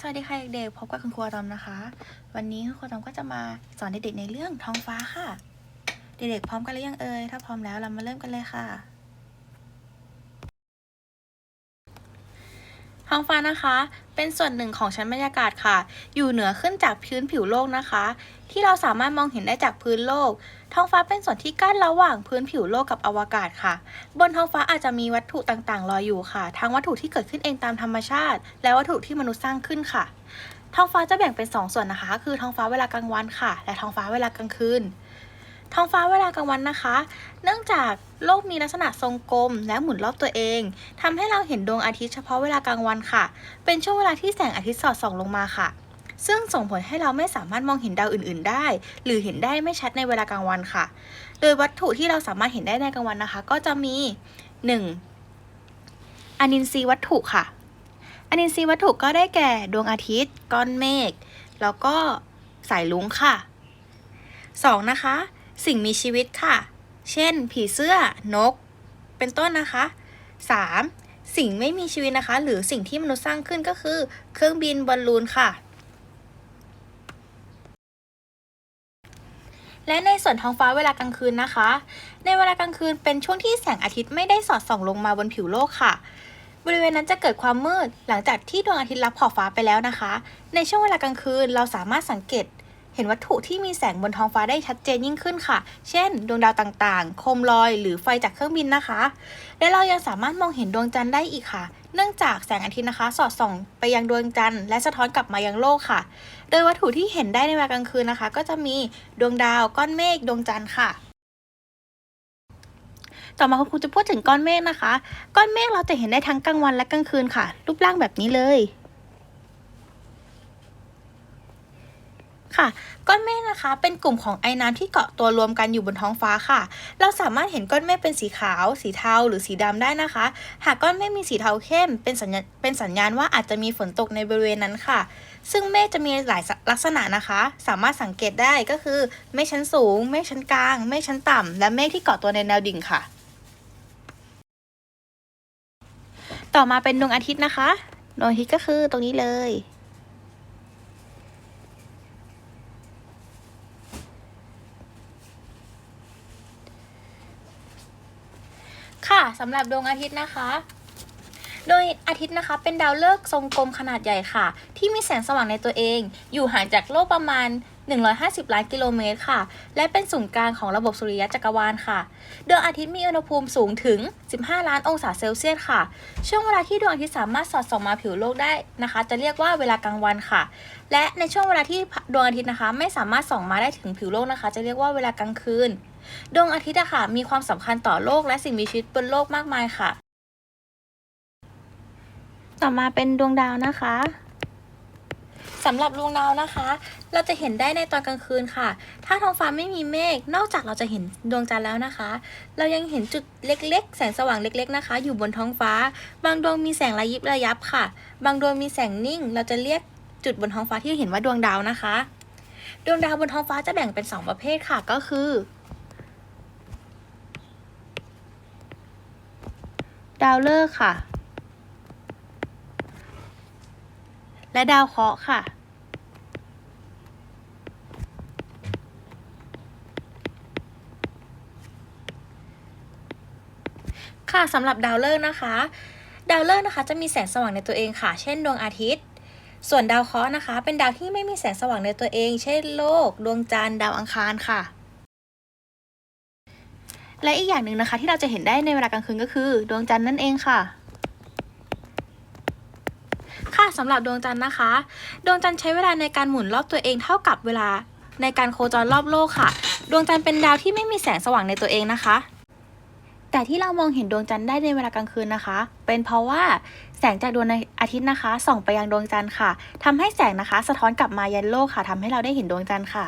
สวัสดีค่ะเด็กๆพบกับคุณครูอาตอมนะคะ วันนี้คุณครูอาตอมก็จะมาสอนเด็กๆในเรื่องท้องฟ้าค่ะ เด็กๆพร้อมกันหรือยังเอ่ยถ้าพร้อมแล้วเรามาเริ่มกันเลยค่ะ องฟ้านะคะ เป็นส่วนหนึ่งของชั้นบรรยากาศค่ะ อยู่เหนือขึ้นจากพื้นผิวโลกนะคะ ที่เราสามารถมองเห็นได้จากพื้นโลก ท้องฟ้าเป็นส่วนที่กั้นระหว่างพื้นผิวโลกกับอวกาศค่ะ บนท้องฟ้าอาจจะมีวัตถุต่างๆลอยอยู่ค่ะ ทั้งวัตถุที่เกิดขึ้นเองตามธรรมชาติ และวัตถุที่มนุษย์สร้างขึ้นค่ะ ท้องฟ้าจะแบ่งเป็น 2 ส่วนนะคะ คือท้องฟ้าเวลากลางวันค่ะ และท้องฟ้าเวลากลางคืน ท้องฟ้าเวลากลางวันนะคะ เนื่องจากโลกมีลักษณะทรงกลมและหมุนรอบตัวเองทำให้เราเห็นดวงอาทิตย์เฉพาะเวลากลางวันค่ะ เป็นช่วงเวลาที่แสงอาทิตย์สอดส่องลงมาค่ะ ซึ่งส่งผลให้เราไม่สามารถมองเห็นดาวอื่น ๆ ได้ หรือเห็นได้ไม่ชัดในเวลากลางวันค่ะ โดยวัตถุที่เราสามารถเห็นได้ในกลางวันนะคะ ก็จะมี 1. อนินทรีย์วัตถุค่ะ อนินทรีย์วัตถุก็ได้แก่ดวงอาทิตย์ ก้อนเมฆ แล้วก็สายลุงค่ะ 2. นะคะ สิ่งมีชีวิตค่ะ เช่น ผีเสื้อ นก เป็นต้นนะคะ 3. สิ่งไม่มีชีวิตนะคะ หรือสิ่งที่มนุษย์สร้างขึ้นก็คือ เครื่องบินบอลลูนค่ะ และในส่วนท้องฟ้าเวลากลางคืนนะคะ ในเวลากลางคืนเป็นช่วงที่แสงอาทิตย์ไม่ได้สอดส่องลงมาบนผิวโลกค่ะบริเวณนั้นจะเกิดความมืดหลังจากที่ดวงอาทิตย์รับขอบฟ้าไปแล้วนะคะ ในช่วงเวลากลางคืนเราสามารถสังเกต เห็นวัตถุที่มีแสงบนท้องฟ้าได้ชัดเจนยิ่งขึ้นค่ะ เช่น ดวงดาวต่างๆ โคมลอย หรือไฟจากเครื่องบินนะคะ และเรายังสามารถมองเห็นดวงจันทร์ได้อีกค่ะ เนื่องจากแสงอาทิตย์นะคะ สอดส่องไปยังดวงจันทร์และสะท้อนกลับมายังโลกค่ะ โดยวัตถุที่เห็นได้ในเวลากลางคืนนะคะ ก็จะมีดวงดาว ก้อนเมฆ ดวงจันทร์ค่ะต่อมาคุณครูจะพูดถึงก้อนเมฆนะคะ ก้อนเมฆเราจะเห็นได้ทั้งกลางวันและกลางคืนค่ะ รูปร่างแบบนี้เลย ค่ะ ก้อนเมฆนะคะ เป็นกลุ่มของไอ้น้ำที่เกาะตัวรวมกันอยู่บนท้องฟ้าค่ะ เราสามารถเห็นก้อนเมฆเป็นสีขาว สีเทา หรือสีดำได้นะคะ หากก้อนเมฆมีสีเทาเข้ม เป็นสัญญาเป็นสัญญาณว่าอาจจะมีฝนตกในบริเวณนั้นค่ะ ซึ่งเมฆจะมีหลายลักษณะนะคะ สามารถสังเกตได้ก็คือเมฆชั้นสูง เมฆชั้นกลาง เมฆชั้นต่ำและเมฆที่เกาะตัวในแนวดิ่งค่ะ ต่อมาเป็นดวงอาทิตย์นะคะ ดวงอาทิตย์ก็คือตรงนี้เลย ค่ะสำหรับดวงอาทิตย์นะคะโดยอาทิตย์นะคะเป็นดาวฤกษ์ทรงกลมขนาดใหญ่ค่ะ ที่มีแสงสว่างในตัวเอง อยู่ห่างจากโลกประมาณ 150 ล้านกิโลเมตรค่ะ และเป็นศูนย์กลางของระบบสุริยะจักรวาลค่ะดวงอาทิตย์มีอุณหภูมิสูงถึง 15 ล้านองศาเซลเซียสค่ะ ช่วงเวลาที่ดวงอาทิตย์สามารถสอดส่องมาผิวโลกได้นะคะ จะเรียกว่าเวลากลางวันค่ะ และในช่วงเวลาที่ดวงอาทิตย์นะคะ ไม่สามารถส่องมาได้ถึงผิวโลกนะคะ จะเรียกว่าเวลากลางคืน ดวงอาทิตย์อะค่ะ มีความสำคัญต่อโลกและสิ่งมีชีวิตบนโลกมากมายค่ะ ต่อมาเป็นดวงดาวนะคะ สำหรับดวงดาวนะคะ เราจะเห็นได้ในตอนกลางคืนค่ะ ถ้าท้องฟ้าไม่มีเมฆ นอกจากเราจะเห็นดวงจันทร์แล้วนะคะ เรายังเห็นจุดเล็กๆ แสงสว่างเล็ก ๆนะคะ อยู่บนท้องฟ้า บางดวงมีแสงระยิบระยับค่ะ บางดวงมีแสงนิ่ง เราจะเรียกจุดบนท้องฟ้าที่เห็นว่าดวงดาวนะคะ ดวงดาวบนท้องฟ้าจะแบ่งเป็นสองประเภทค่ะ ก็คือ ดาวฤกษ์ค่ะ และดาวเคราะห์ค่ะ ค่ะสำหรับดาวฤกษ์นะคะ ดาวฤกษ์นะคะจะมีแสงสว่างในตัวเองค่ะ เช่นดวงอาทิตย์ส่วนดาวเคราะห์นะคะ เป็นดาวที่ไม่มีแสงสว่างในตัวเอง เช่นโลก ดวงจันทร์ ดาวอังคารค่ะ และอีกอย่างหนึ่งนะคะ ที่เราจะเห็นได้ในเวลากลางคืนก็คือ ดวงจันทร์นั่นเองค่ะค่ะสำหรับดวงจันทร์นะคะ ดวงจันทร์ใช้เวลาในการหมุนรอบตัวเองเท่ากับเวลาในการโคจรรอบโลกค่ะ ดวงจันทร์เป็นดาวที่ไม่มีแสงสว่างในตัวเองนะคะ แต่ที่เรามองเห็นดวงจันทร์ได้ในเวลากลางคืนนะคะ เป็นเพราะว่าแสงจากดวงอาทิตย์นะคะ ส่องไปยังดวงจันทร์ค่ะทำให้แสงนะคะ สะท้อนกลับมายันโลกค่ะทำให้เราได้เห็นดวงจันทร์ค่ะ